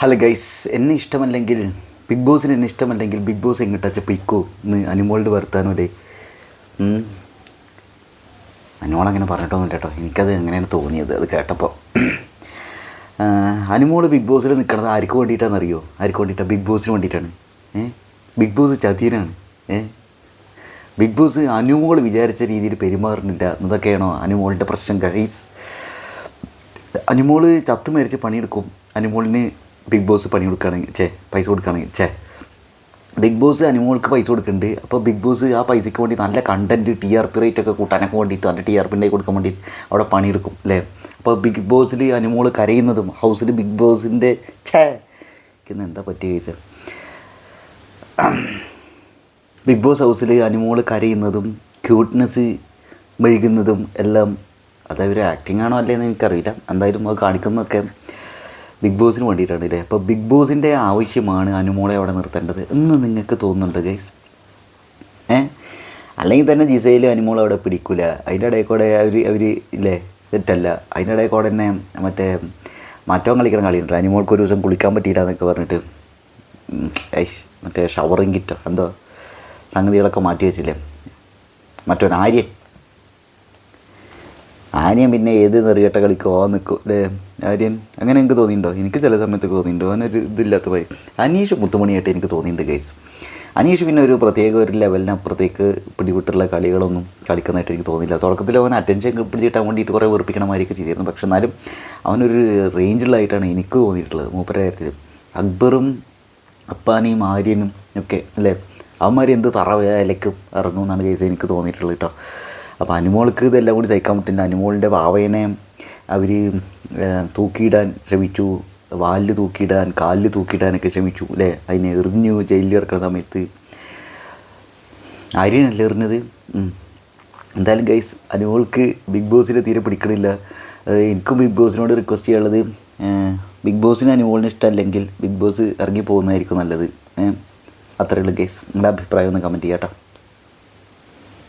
Hello guys എന്നെ ഇഷ്ടമല്ലെങ്കിൽ big ബോസിന് എന്നെ ഇഷ്ടമല്ലെങ്കിൽ ബിഗ് ബോസ് എങ്ങിട്ടച്ച പിക്കോ എന്ന് അനുമോളുടെ വർത്താനല്ലേ അനുമോൾ അങ്ങനെ പറഞ്ഞിട്ടൊന്നുമില്ല കേട്ടോ. എനിക്കത് എങ്ങനെയാണ് തോന്നിയത് അത് കേട്ടപ്പോൾ അനുമോൾ ബിഗ് ബോസിൽ നിൽക്കണത് ആർക്ക് വേണ്ടിയിട്ടാണെന്ന് ആർക്ക് വേണ്ടിയിട്ടാണ് ബിഗ് ബോസിന് വേണ്ടിയിട്ടാണ്. ഏ? ബിഗ് ബോസ് ചതിയനാണ്. ഏ? ബിഗ് ബോസ് അനുമോൾ വിചാരിച്ച രീതിയിൽ പെരുമാറുന്നില്ല എന്നതൊക്കെയാണോ അനുമോളിന്റെ പ്രശ്നം കഴിസ് അനുമോൾ ചത്തു മരിച്ച് പണിയെടുക്കും. അനുമോളിന് ബിഗ് ബോസ് പണി കൊടുക്കുകയാണെങ്കിൽ ചേ പൈസ കൊടുക്കുകയാണെങ്കിൽ ചേ ബിഗ് ബോസ് അനിമോൾക്ക് പൈസ കൊടുക്കുന്നുണ്ട്. അപ്പോൾ ബിഗ് ബോസ് ആ പൈസയ്ക്ക് വേണ്ടി നല്ല content T R P rate ഒക്കെ കൂട്ടാനൊക്കെ വേണ്ടിയിട്ട് നല്ല ടി ആർ പി കൊടുക്കാൻ വേണ്ടിയിട്ട് അവിടെ പണിയെടുക്കും അല്ലേ? അപ്പോൾ ബിഗ് ബോസിൽ അനിമോൾ കരയുന്നതും ഹൗസിൽ ബിഗ് ബോസിന്റെ ഛേ. ഇന്ന് എന്താ പറ്റിയ കേസ് ബിഗ് ബോസ് ഹൗസിൽ അനിമോൾ കരയുന്നതും ക്യൂട്ട്നെസ് മെഴുകുന്നതും എല്ലാം അതവർ ആക്ടിങ് ആണോ അല്ലേന്ന് എനിക്കറിയില്ല. എന്തായാലും അത് കാണിക്കുന്നതൊക്കെ ബിഗ് ബോസിന് വേണ്ടിയിട്ടാണ് അല്ലേ അപ്പോൾ ബിഗ് ബോസിന്റെ ആവശ്യമാണ് അനുമോളെ അവിടെ നിർത്തേണ്ടത് എന്ന് നിങ്ങൾക്ക് തോന്നുന്നുണ്ട് ഗൈസ് ഏ? അല്ലെങ്കിൽ തന്നെ ജിസയിൽ അനുമോൾ അവിടെ പിടിക്കില്ല അതിന്റെ ഇടയിൽ കൂടെ അവർ അവർ ഇല്ലേ? സെറ്റല്ല അതിന്റെ ഇടയിൽ കൂടെ തന്നെ മറ്റേ മാറ്റവും കളിക്കണ കളിയുണ്ട് അനുമോൾക്ക് ഒരു ദിവസം കുളിക്കാൻ പറ്റിയില്ല എന്നൊക്കെ പറഞ്ഞിട്ട്. ഐഷ് മറ്റേ ഷവറിങ് കിറ്റോ എന്തോ സംഗതികളൊക്കെ മാറ്റി വെച്ചില്ലേ? മറ്റൊരു ആര്യൻ ആര്യൻ പിന്നെ ഏത് നെറികെട്ട കളിക്കോ നിൽക്കും അല്ലേ ആര്യൻ അങ്ങനെ എനിക്ക് തോന്നിയിട്ടുണ്ടോ എനിക്ക് ചില സമയത്തൊക്കെ തോന്നിയിട്ടുണ്ടോ ഒരു ഇതില്ലാത്ത പോയി അനീഷ് മുത്തുമണിയായിട്ട് എനിക്ക് തോന്നിയിട്ടുണ്ട് ഗൈസ് അനീഷ് പിന്നെ ഒരു പ്രത്യേക ഒരു ലെവലിനപ്പുറത്തേക്ക് പിടിവിട്ടുള്ള കളികളൊന്നും കളിക്കുന്നതായിട്ട് എനിക്ക് തോന്നിയില്ല. തുടക്കത്തിൽ അവൻ അറ്റൻഷൻ പിടിച്ചിട്ടാൻ വേണ്ടിയിട്ട് കുറേ വെറുപ്പിക്കണ മാതിരിയൊക്കെ ചെയ്തിരുന്നു. പക്ഷെ എന്നാലും അവനൊരു റേഞ്ചിലായിട്ടാണ് എനിക്ക് തോന്നിയിട്ടുള്ളത്. മൂപ്പര അക്ബറും അപ്പാനിയും ആര്യനും ഒക്കെ അല്ലേ അവന്മാർ എന്ത് തറവേലയ്ക്കും ഇറങ്ങും എന്നാണ് കേസ് എനിക്ക് തോന്നിയിട്ടുള്ളത് കേട്ടോ അപ്പോൾ അനുമോൾക്ക് ഇതെല്ലാം കൂടി സഹിക്കാൻ പറ്റില്ല. അനുമോളിന്റെ വാവയനെ അവർ തൂക്കിയിടാൻ ശ്രമിച്ചു. വാലിൽ തൂക്കിയിടാൻ കാലിൽ തൂക്കിയിടാനൊക്കെ ശ്രമിച്ചു അല്ലേ? അതിനെ എറിഞ്ഞു ജയിലിൽ കിടക്കുന്ന സമയത്ത്. ആര്യനല്ലേ എറിഞ്ഞത്? എന്തായാലും ഗൈസ് അനുമോൾക്ക് ബിഗ് ബോസിനെ തീരെ പിടിക്കണില്ല. എനിക്കും ബിഗ് ബോസിനോട് റിക്വസ്റ്റ് ചെയ്യാനുള്ളത് ബിഗ് ബോസിന് അനുമോളിന് ഇഷ്ടമല്ലെങ്കിൽ ബിഗ് ബോസ് ഇറങ്ങി പോകുന്നതായിരിക്കും നല്ലത്. അത്രയുള്ള ഗൈസ് നിങ്ങളുടെ അഭിപ്രായം ഒന്ന് കമന്റ് ചെയ്യാം